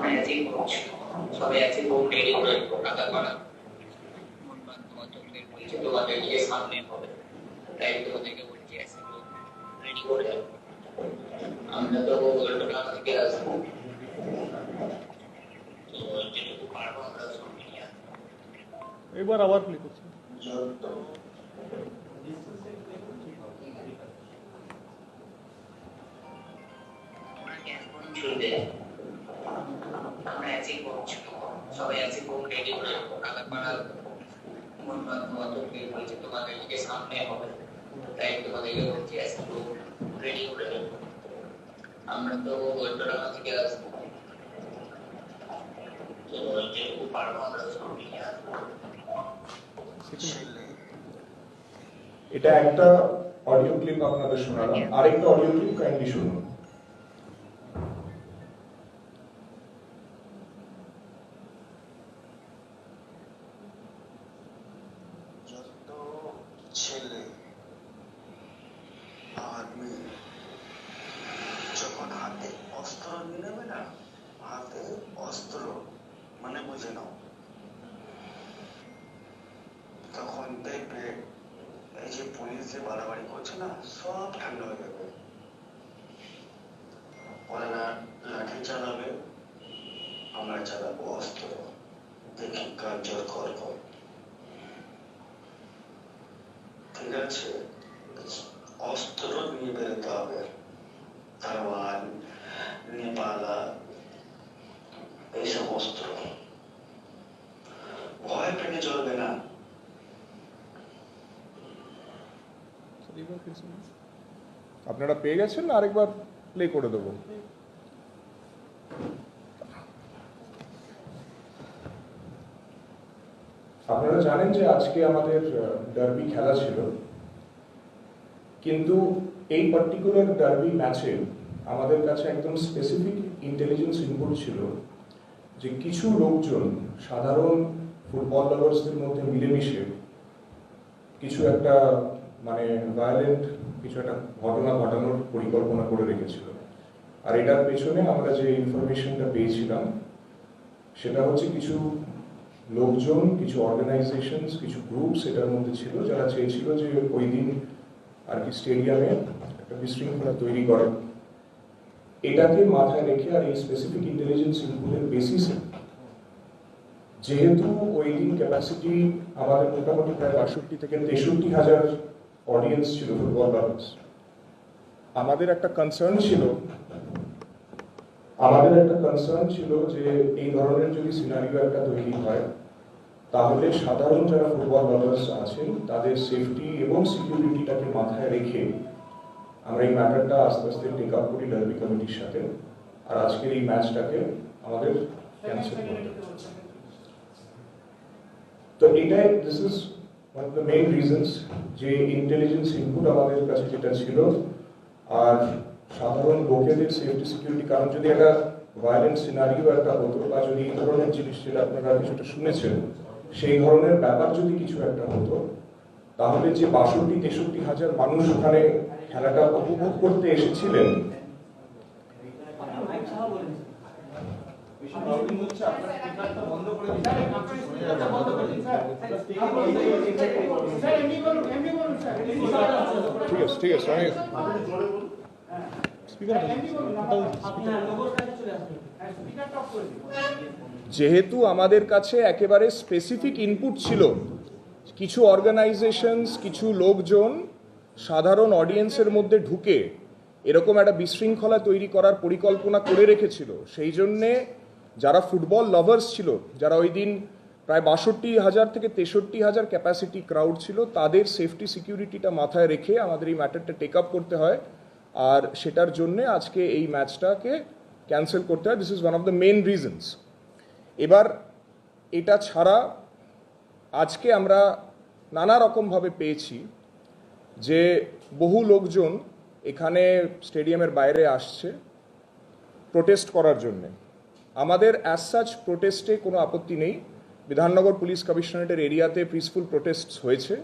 Magic করছি সবাই আছে খুব রেডি করে টাকা করা তোমাদেরকে সামনে হবে তাই তোমাদেরকে বলছি আছে রেডি করে আমরা তো উল্টো টাকা থেকে আসব তো যেটুকু পারব আমরা সঙ্গে নিয়ে আসব এবার আবার প্লে করছি ওনাকে এখন শুনবে আমরা আছি করছি সবাই আছি খুব রেডি করে টাকা পাড়া মন তোমাদেরকে বলছি তোমাদেরকে সামনে হবে তাই তোমাদেরকে বলছি আজকে খুব রেডি করে রাখো। আমরা তো উল্টো টাকা থেকে আসব তো যেটুকু পারব আমরা সঙ্গে নিয়ে আসব এটা একটা অডিও ক্লিপ আপনাদের শোনালাম আরেকটা অডিও ক্লিপ কাইন্ডলি শুনুন আর মেয়ে যখন হাতে অস্ত্র নিয়ে নেবে না, হাতে অস্ত্র মানে বুঝে নাও। তখন দেখবে এই যে পুলিশ যে বাড়াবাড়ি করছে না, সব ঠান্ডা হয়ে যাবে। ওরা লাঠি চালাবে, আমরা চালাবো অস্ত্র। দেখি কর কর ঠিক আছে? অস্ত্র নিয়ে বেরোতে হবে তারওয়ান নেপালা এইসব অস্ত্র ভয় পেটে চলবে না প্লে। আপনারা পেয়ে গেছেন না আরেকবার প্লে করে দেবো আপনারা জানেন যে আজকে আমাদের ডার্বি খেলা ছিল কিন্তু এই পার্টিকুলার ডার্বি ম্যাচে আমাদের কাছে একদম স্পেসিফিক ইন্টেলিজেন্স ইনপুট ছিল যে কিছু লোকজন, সাধারণ ফুটবল লাভার্সদের মধ্যে মিলেমিশে কিছু একটা মানে ভায়োলেন্ট কিছু একটা ঘটনা ঘটানোর পরিকল্পনা করে রেখেছিল। আর এটার পেছনে আমরা যে ইনফরমেশনটা পেয়েছিলাম, সেটা হচ্ছে কিছু লোকজন, কিছু অর্গানাইজেশনস কিছু গ্রুপস এটার মধ্যে ছিল যারা চেয়েছিল যে ওই দিন আর কি স্টেডিয়ামে একটা বিশৃঙ্খলা তৈরি করে। এটাকে মাথায় রেখে আর এই স্পেসিফিক ইন্টেলিজেন্স ইনপুটের বেসিসে যেহেতু ওই দিন ক্যাপাসিটি আমাদের মোটামুটি প্রায় বাষট্টি থেকে তেষট্টি হাজার অডিয়েন্স ছিল ফুটবল লাভার্স আমাদের একটা কনসার্ন ছিল, আমাদের একটা কনসার্ন ছিল যে এই ধরনের যদি সিনারিও একটা তৈরি হয় তাহলে সাধারণ যারা ফুটবল লাভার্স আছেন, তাদের সেফটি এবং সিকিউরিটিটাকে মাথায় রেখে আমরা এই ম্যাটারটা আস্তে আস্তে টেক আপ করি ডার্বি কমিটির সাথে আর আজকের এই ম্যাচটাকে আমাদের ক্যান্সেল করতে। তো এটাই this is one of the main reasons যে ইন্টেলিজেন্স ইনপুট আমাদের কাছে যেটা ছিল আর সাধারণ লোকেদের সেফটি সিকিউরিটি কারণ যদি একটা ভায়োলেন্ট সিনারিও একটা হতো বা যদি এই ধরনের জিনিস যেটা আপনারা কিছুটা শুনেছেন সেই ধরনের ব্যাপার যদি কিছু একটা হতো তাহলে যে বাষট্টি তেষট্টি হাজার মানুষ ওখানে খেলাটা উপভোগ করতে এসেছিলেন। ঠিক আছে ঠিক আছে যেহেতু আমাদের কাছে একেবারে স্পেসিফিক ইনপুট ছিল, কিছু অর্গানাইজেশনস কিছু লোকজন সাধারণ অডিয়েন্সের মধ্যে ঢুকে এরকম একটা বিশৃঙ্খলা তৈরি করার পরিকল্পনা করে রেখেছিল। সেই জন্যে যারা ফুটবল লাভার্স ছিল, যারা ওই দিন প্রায় বাষট্টি হাজার থেকে তেষট্টি হাজার ক্যাপাসিটি ক্রাউড ছিল, তাদের সেফটি সিকিউরিটিটা মাথায় রেখে আমাদের এই ম্যাটারটা টেক আপ করতে হয়। আর সেটার জন্যে আজকে এই ম্যাচটাকে ক্যান্সেল করতে হয়। This is one of the main reasons এবার এটা ছাড়া আজকে আমরা নানা রকমভাবে পেয়েছি যে বহু লোকজন এখানে স্টেডিয়ামের বাইরে আসছে প্রোটেস্ট করার জন্যে। আমাদের অ্যাজ সাচ প্রোটেস্টে কোনো আপত্তি নেই। বিধাননগর পুলিশ কমিশনারেটের এরিয়াতে পিসফুল প্রোটেস্ট হয়েছে।